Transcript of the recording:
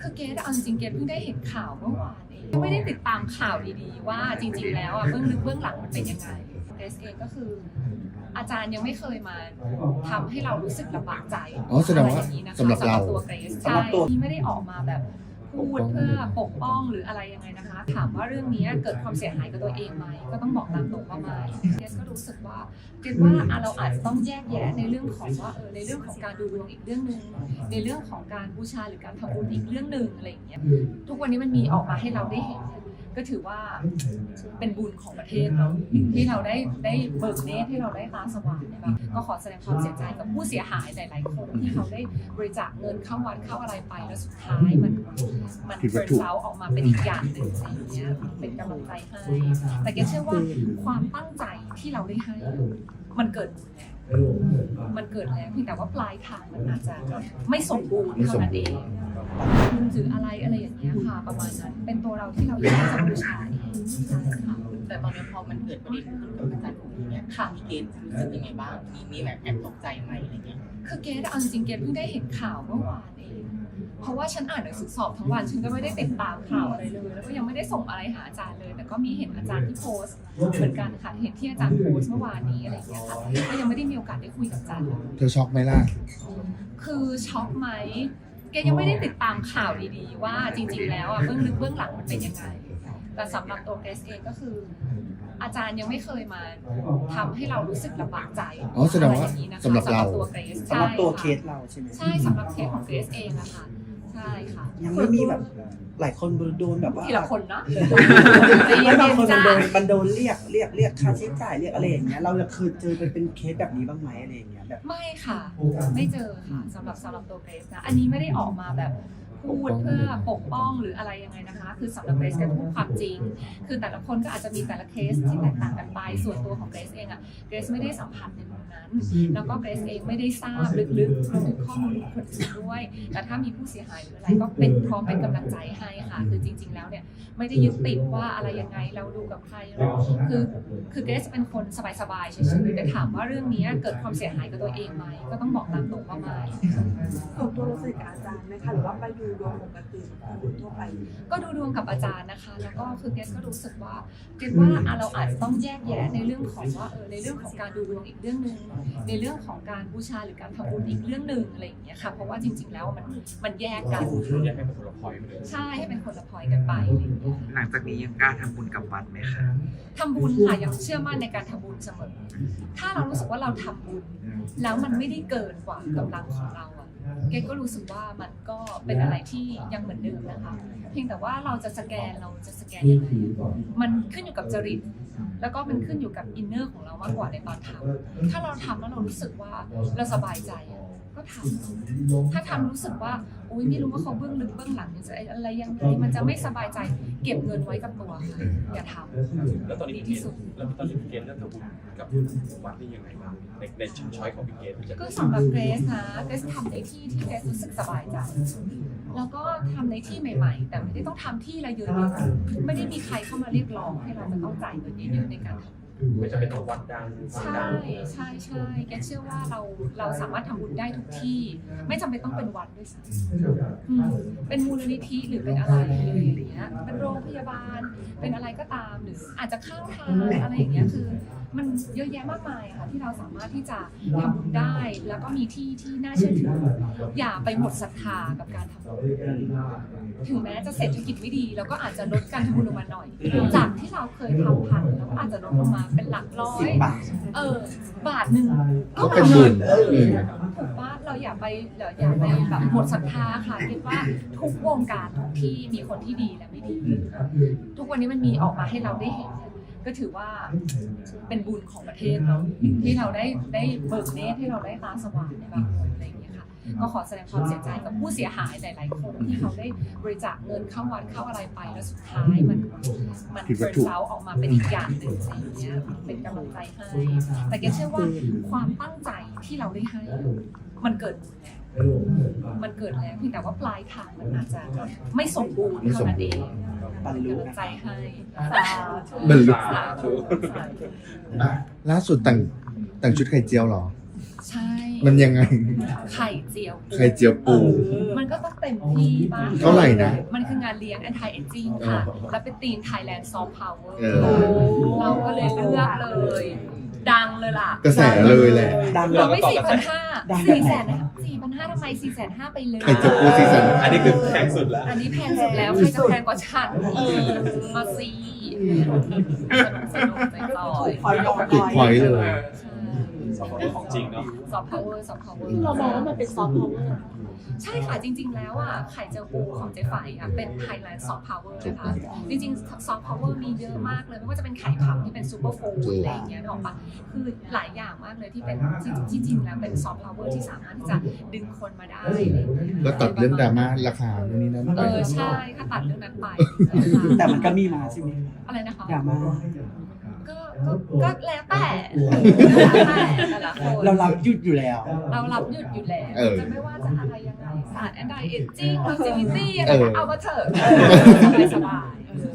คือเกดเอาจริงๆเกดเพิ่งได้เห็นข่าวเมื่อวานเองไม่ได้ติดตามข่าวดีๆ ว่าจริง ๆ แล้วอะเบื้องลึกเบื้องหลังมันเป็นยังไงเกรซเองก็คือ อาจารย์ยังไม่เคยมาทำให้เรารู้สึกลำบากใจอ๋อแสดงว่าะไรอย่นี้นะคะสำหรับเรา ตัวเกรซสำหรัใช่บตัวที่ไม่ได้ออกมาแบบ พูดเพื่อปกป้องหรืออะไรยังไงนะคะ ถามว่าเรื่องนี้เกิดความเสียหายกับตัวเองไหมก็ต้องบอกตามตรงว่าไม่เจสก็รู้สึกว่าคิดว่าเราอาจจะต้องแยกแยะในเรื่องของว่าเออในเรื่องของการดูดวงอีกเรื่องหนึ่งในเรื่องของการบูชาหรือการทำบุญอีกเรื่องหนึ่งอะไรอย่างเงี้ยทุกวันนี้มันมีออกมาให้เราได้เห็น ก็ถือว่าเป็นบุญของประเทศเนาะที่เราได้ได้เบิกเนตรที่เราได้ตาสว่างนะคะก็ขอแสดงความเสียใจกับผู้เสียหายหลายๆคนที่เขาได้บริจาคเงินเข้าวัดเข้าอะไรไปแล้วสุดท้ายมันมันผิดวัเกิตดถุเซาออกมาเป็นอีกอย่างหนึ่งอะไรอย่างเงี้ยเป็นกำลังใจให้แต่แกเชื่อว่าความตั้งใจที่เราได้ให้มันเกิด มันเกิดแล้วเพียงแต่ว่าปลายทางมันอาจจะไม่สมบูรณ์เท่านั้นเองหรืออะไรอะไรอย่างเงี้ยค่ะ ประมาณนั้นเป็นตัวเราที่เราอยากจะบูชาเองใช่ค่ะแต่ตอนนี้พอมันเกิดประเด็นขึ้นกับอาจารย์อุ๋ยเนี่ยค่ะพี่เกณฑ์รู้สึกยังไงบ้างมีมีแบบแอบตกใจไหมอะไรเงี้ยคือเกดเอาจริงๆเกดเพิ่งได้เห็นข่าวเมื่อวานเอง เพราะว่าฉันอ่านหนังสือสอบทั้งวัน ฉันก็ไม่ได้ติดตามข่าวอะไรเลย แล้วก็ยังไม่ได้ส่งอะไรหาอาจารย์เลย แต่ก็มีเห็นอาจารย์ที่โพสต์เหมือนกันค่ะ เห็นที่อาจารย์โพสต์เมื่อวานนี้อะไรอย่างเงี้ยค่ะ ก็ยังไม่ได้มีโอกาสได้คุยกับอาจารย์เลยเธอช็อกไหมล่ะ คือช็อกไหมแกยังไม่ได้ติดตามข่าวดีๆ ว่าจริง ๆ แล้วอะเบื้องลึกเบื้องหลังมันเป็นยังไง แต่สำหรับตัวเกรซเองก็คือ อาจารย์ยังไม่เคยมาทำให้เรารู้สึกลำบากใจอ๋อแสดงว่าะไรอย่นี้นะคะสำหรับเรา ตัวเกรซสำหรับตัวเคใช่สเราใช่ไหมค่ะใช่สำหรับเคสของเกรซเองอะค่ะ ใช่ค่ะยังไม่มีแบบหลายคนโดนแบบว่าทีละคนเนาะไม่บางคนมันโดนจ้ามันโดนเรียกเรียกเรียกค่าใช้จ่ายเรียกอะไรอย่างเงี้ยเราเคยเจอเป็นเป็นเคสแบบนี้บ้างไหมอะไรอย่างเงี้ยแบบไม่ค่ะ ไม่เจอค่ะสำหรับสำหรับตัวเกรซนะอันนี้ไม่ได้ออกมาแบบ พูดเพื่อปกป้องหรืออะไรยังไงนะคะ คือสำหรับเกรซก็พูดความจริง คือแต่ละคนก็อาจจะมีแต่ละเคสที่แตกต่างกันไป ส่วนตัวของเกรซเองอะเกรซไม่ได้สัมผัสในมุมนั้น แล้วก็เกรซเองไม่ได้ทราบลึกๆรวมถึงข้อมูลคนอื่นด้วย แต่ถ้ามีผู้เสียหายหรืออะไรก็เป็นพร้อมเป็นกำลังใจให้ค่ะ คือจริง ๆ แล้วเนี่ยไม่ได้ยึดติดว่าอะไรยังไงเราดูกับใครหรอกคือคือเกรซเป็นคนสบายๆเฉยๆแต่ถามว่าเรื่องนี้เกิดความเสียหายกับตัวเองไหมก็ต้องบอกตามตรงว่าไม่ส่วนตัวเราสนิทกับอาจารย์ไหมคะหรือว่าไปดูดวงปกติแบบคนทั่วไป ก็ดูดวงกับอาจารย์นะคะ แล้วก็คือเกสก็รู้สึกว่าเกสว่าอะเราอาจจะต้องแยกแยะในเรื่องของว่าเออในเรื่องของการดูดวงอีกเรื่องหนึ่งในเรื่องของการบูชาหรือการทำบุญอีกเรื่องหนึ่งอะไรอย่างเงี้ยค่ะ เพราะว่าจริง ๆ แล้วมันมันแยกกันอยากให้เป็นคนละพอยต์ไปเลยใช่ให้เป็นคนละพอยกันไปอะไรอย่างเงี้ยหลังจากนี้ยังกล้าทำบุญกับวัดไหมคะ ทำบุญค่ะยังเชื่อมั่นในการทำบุญเสมอ ถ้าเรารู้สึกว่าเราทำบุญ แล้วมันไม่ได้เกินกว่ากำลังของเราอะ เกดก็รู้สึกว่ามันก็เป็นอะไรที่ยังเหมือนเดิมนะคะ เพียงแต่ว่าเราจะสแกนเราจะสแกนยังไงมันขึ้นอยู่กับจริต แล้วก็มันขึ้นอยู่กับอินเนอร์ของเรามากกว่าในตอนทำถ้าเราทำแล้วเรารู้สึกว่าเราสบายใจอะ ก็ทำถ้าทำรู้สึกว่าอุ้ยไม่รู้ว่าเขาเบื้องลึกเบื้องหลังจะอะไรยังไงมันจะไม่สบายใจเก็บเงินไว้กับตัวค่ะอย่าทำแล้วตอนนี้ดีพี่เกที่ณสุดฑ์แล้วตอนนี้พี่เกณฑ์เรื่องทำบุญกับวัดนี่ยังไงบ้างในในชิ้นช้อยของพี่เกณฑ์จะก็สำหรับเกรซนะเกรซทำในที่ที่เกรซรู้สึกสบายใจแล้วก็ทำในที่ใหม่ ๆ แต่ไม่ได้ต้องทำที่ละเยอะๆไม่ได้มีใครเข้ามาเรียกร้องให้เราจะต้องจ่ายเงินเยอะๆในการทำ ไม่จะเป็นต้องวัดดังวัดใช่ดังใช่ใช่แกเชื่อว่าเราเราสามารถทำบุญได้ทุกที่ ไม่จำเป็นต้องเป็นวัดด้วยซ้ำอืมเป็นมูลนิธิหรือเป็นอะไรอะไรอย่างเงี้ยเป็นโรงพยาบาลเป็นอะไรก็ตามหรืออาจจะข้างทางอะไรอย่างเงี้ยคือ มันเยอะแยะมากมายอะค่ะที่เราสามารถที่จะทำบุญได้ แล้วก็มีที่ที่น่าเชื่อถือ อย่าไปหมดศรัทธากับการทำบุญถึงแม้จะเศรษฐกิจไม่ดีเราก็อาจจะลดการทำบุญลงมาหน่อย จากที่เราเคยทำพันแล้วก็อาจจะลดลงมาเป็นหลักร้อยสิบบาท เออบาทหนึ่งก็เป็นบุญอืมถูกว่าเราอย่าไปเราอย่าไปแบบหมดศรัทธาค่ะคิดว่าทุกวงการทุกที่มีคนที่ดีและไม่ดี ทุกวันนี้มันมีออกมาให้เราได้เห็น ก็ถือว่าเป็นบุญของประเทศเนาะที่เราได้ได้เบิกเนตรให้เราได้ตาสว่างในบางคนอะไรอย่างเงี้ยค่ะก็ขอแสดงความเสียใจกับผู้เสียหายหลาย ๆ คนที่เขาได้บริจาคเงินเข้าวัดเข้าอะไรไปแล้วสุดท้ายมันมันผิดวัเกิตดถุเซาออกมาเป็นอีกอย่างหนึ่งอะไรอย่างเงี้ยเป็นกำลังใจให้แต่แกเชื่อว่าความตั้งใจที่เราได้ให้มันเกิด มันเกิดแล้วเพียงแต่ว่าปลายทางมันอาจจะไม่สมบูรณ์เท่านั้นเองบรรเป็นลุกำลังนะใจคะให้สาธุบรรลุสาธุสาธุอะล่าสุดแต่งแต่งชุดไข่เจียวเหรอ ใช่ มันยังไง ไข่เจียว ไข่เจียวปู มันก็ต้องเต็มที่บ้างเท่าไหร่นะ มันคืองานเลี้ยง anti aging ค่ะอ๋อและเป็นธีม Thailand soft power เออเราก็เลยเลือกเลย ดังเลยล่ะ กระแสเลยแหละดังเราไม่สี่พันห้าดังแบบสี่ไหนแสนสี่พัน ห้าทำไมสี่แสนห้าไปเลยไข่เจียวปูซีซั่นอันนี้คือแพงสุดแล้วอันนี้แพงสุดแล้วใครจะแพงกว่าฉันเออมาซีสนุกสนุกใจลอยคอยยอมจุดพอยต์เลยสองคนของจริงเนาะ ซอฟต์พาวเวอร์ซอฟต์พาวเวอร์คือเรามองว่ามันเป็นซอฟต์พาวเวอร์ ใช่ค่ะจริง ๆ แล้วอะไข่เจียวปูของเจ๊ไฝอะเป็น Thailand soft power นะคะจริงๆ soft power มีเยอะมากเลยไม่ว่าจะเป็นไข่ผำที่เป็นซูเปอร์ฟู้ดอะไรอย่างเงี้ยนึกออกปะคือหลายอย่างมากเลยที่เป็นที่ที่จริงแล้วเป็น soft power ที่สามารถที่จะดึงคนมาได้อะไรอย่างเงี้ยก็ตัดเรื่องดราม่าราคาตรงนี้นั้นเอไปอใช่ถ้าตัดเรื่องนั้นไปแต่มันก็มีมาใช่ไหมอะไรนะคะ ดราม่าก็ก็ก็แล้วแต่แล้วแต่แต่ละคน เรารับหยุดอยู่แล้ว เรารับหยุดอยู่แล้วเออจะไม่ว่าจะอะไรยังไงศาสตร์ anti aging longevity อะไรเออก็เอามาเถอะสบายสบายๆ